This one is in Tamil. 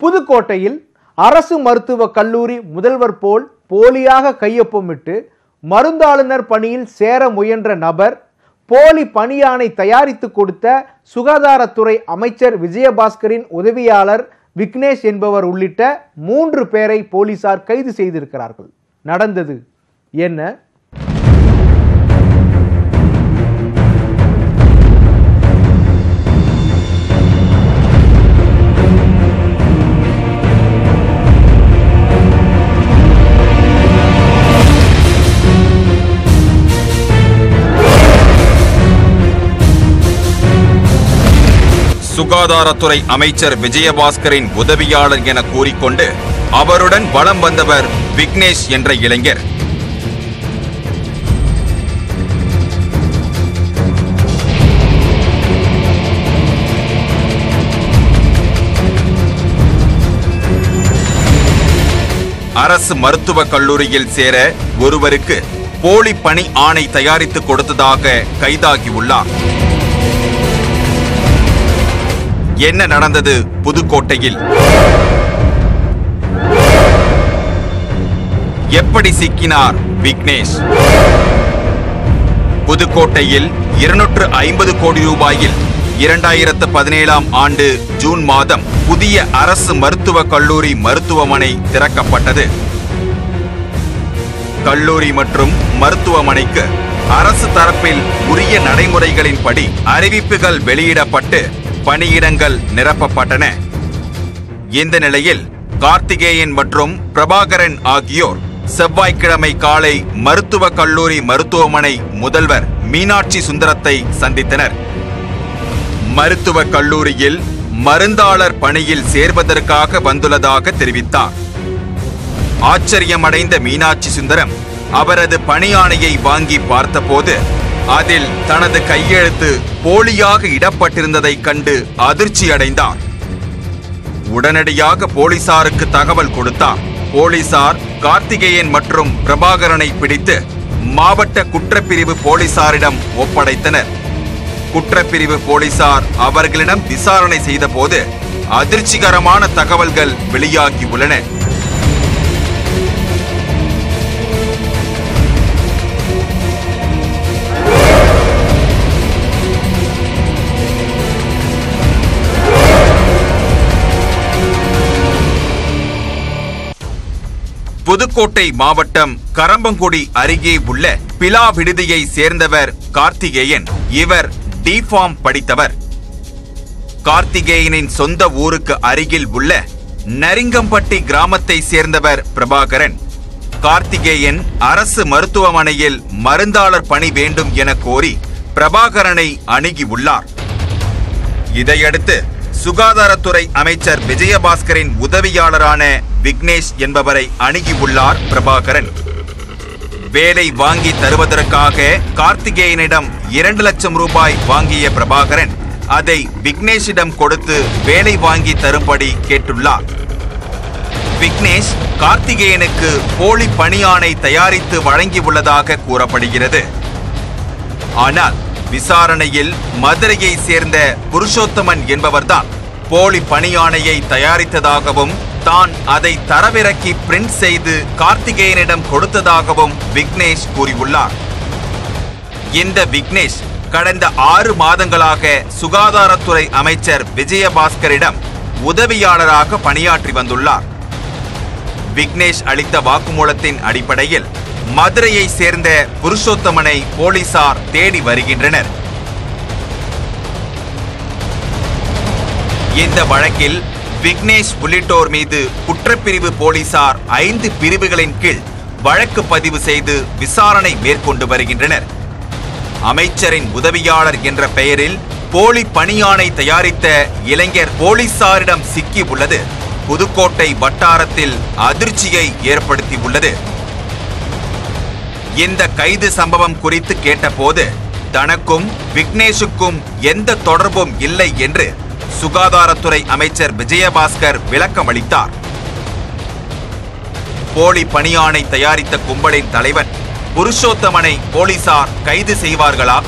புதுக்கோட்டையில் அரசு மருத்துவக் கல்லூரி முதல்வர் போல் போலியாக கையொப்பமிட்டு மருந்தாளுநர் பணியில் சேர முயன்ற நபர் போலி பணியானை தயாரித்து கொடுத்த சுகாதாரத்துறை அமைச்சர் விஜயபாஸ்கரின் உதவியாளர் விக்னேஷ் என்பவர் உள்ளிட்ட மூன்று பேரை போலீசார் கைது செய்திருக்கிறார்கள். நடந்தது என்ன? சுகாதாரத்துறை அமைச்சர் விஜயபாஸ்கரின் உதவியாளர் என கூறிக்கொண்டு அவருடன் வலம் வந்தவர் விக்னேஷ் என்ற இளைஞர். அரசு மருத்துவக் கல்லூரியில் சேர ஒருவருக்கு போலி பணி ஆணை தயாரித்து கொடுத்ததாக கைதாகியுள்ளார். என்ன நடந்தது புதுக்கோட்டையில்? எப்படி சிக்கினார் விக்னேஷ்? புதுக்கோட்டையில் இருநூற்று ஐம்பது கோடி ரூபாயில் இரண்டாயிரத்து பதினேழாம் ஆண்டு ஜூன் மாதம் புதிய அரசு மருத்துவக் கல்லூரி மருத்துவமனை திறக்கப்பட்டது. கல்லூரி மற்றும் மருத்துவமனைக்கு அரசு தரப்பில் உரிய நடைமுறைகளின்படி அறிவிப்புகள் வெளியிடப்பட்டு பணியிடங்கள் நிரப்பப்பட்டன. இந்த நிலையில் கார்த்திகேயன் மற்றும் பிரபாகரன் ஆகியோர் செவ்வாய்க்கிழமை காலை மருத்துவக் கல்லூரி மருத்துவமனை முதல்வர் மீனாட்சி சுந்தரத்தை சந்தித்தனர். மருத்துவக் கல்லூரியில் மருந்தாளர் பணியில் சேர்வதற்காக வந்துள்ளதாக தெரிவித்தார். ஆச்சரியமடைந்த மீனாட்சி சுந்தரம் அவரது பணியாணையை வாங்கி பார்த்தபோது அதில் தனது கையெழுத்து போலியாக இடப்பட்டிருந்ததைக் கண்டு அதிர்ச்சி அடைந்தார் உடனடியாக போலீசாருக்கு தகவல் கொடுத்தார். போலீசார் கார்த்திகேயன் மற்றும் பிரபாகரனை பிடித்து மாவட்ட குற்றப்பிரிவு போலீசாரிடம் ஒப்படைத்தனர். குற்றப்பிரிவு போலீசார் அவர்களிடம் விசாரணை செய்தபோது அதிர்ச்சிகரமான தகவல்கள் வெளியாகியுள்ளன புதுக்கோட்டை மாவட்டம் கரம்பங்குடி அருகே உள்ள பிலா விடுதியை சேர்ந்தவர் கார்த்திகேயன். இவர் டிஃபார்ம் படித்தவர். கார்த்திகேயனின் சொந்த ஊருக்கு அருகில் உள்ள நரிங்கம்பட்டி கிராமத்தை சேர்ந்தவர் பிரபாகரன். கார்த்திகேயன் அரசு மருத்துவமனையில் மருந்தாளர் பணி வேண்டும் என கோரி பிரபாகரனை அணுகியுள்ளார் இதையடுத்து சுகாதாரத்துறை அமைச்சர் விஜயபாஸ்கரின் உதவியாளரான விக்னேஷ் என்பவரை அணுகியுள்ளார் பிரபாகரன். வேலை வாங்கி தருவதற்காக கார்த்திகேயனிடம் இரண்டு லட்சம் ரூபாய் வாங்கிய பிரபாகரன் அதை விக்னேஷிடம் கொடுத்து வேலை வாங்கி தரும்படி கேட்டுள்ளார். விக்னேஷ் கார்த்திகேயனுக்கு போலி பணியாணை தயாரித்து வழங்கியுள்ளதாக கூறப்படுகிறது. ஆனால் விசாரணையில் மதுரையை சேர்ந்த புருஷோத்தமன் என்பவர்தான் போலி பணியாணையை தயாரித்ததாகவும் தான் அதை தரவிறக்கி பிரிண்ட் செய்து கார்த்திகேயனிடம் கொடுத்ததாகவும் விக்னேஷ் கூறியுள்ளார். இந்த விக்னேஷ் கடந்த ஆறு மாதங்களாக சுகாதாரத்துறை அமைச்சர் விஜயபாஸ்கரிடம் உதவியாளராக பணியாற்றி வந்துள்ளார். விக்னேஷ் அளித்த வாக்குமூலத்தின் அடிப்படையில் மதுரையை சேர்ந்த புருஷோத்தமனை போலீசார் தேடி வருகின்றனர். இந்த வழக்கில் விக்னேஷ் உள்ளிட்டோர் மீது குற்றப்பிரிவு போலீசார் ஐந்து பிரிவுகளின் கீழ் வழக்கு பதிவு செய்து விசாரணை மேற்கொண்டு வருகின்றனர். அமைச்சரின் உதவியாளர் என்ற பெயரில் போலி பணியாணை தயாரித்த இளைஞர் போலீசாரிடம் சிக்கி உள்ளது புதுக்கோட்டை வட்டாரத்தில் அதிர்ச்சியை ஏற்படுத்தியுள்ளது. இந்த கைது சம்பவம் குறித்து கேட்டபோது தனக்கும் விக்னேஷுக்கும் எந்த தொடர்பும் இல்லை என்று சுகாதாரத்துறை அமைச்சர் விஜயபாஸ்கர் விளக்கம் அளித்தார் போலி பணியாணை தயாரித்த கும்பலின் தலைவன் புருஷோத்தமனை போலீசார் கைது செய்வார்களா?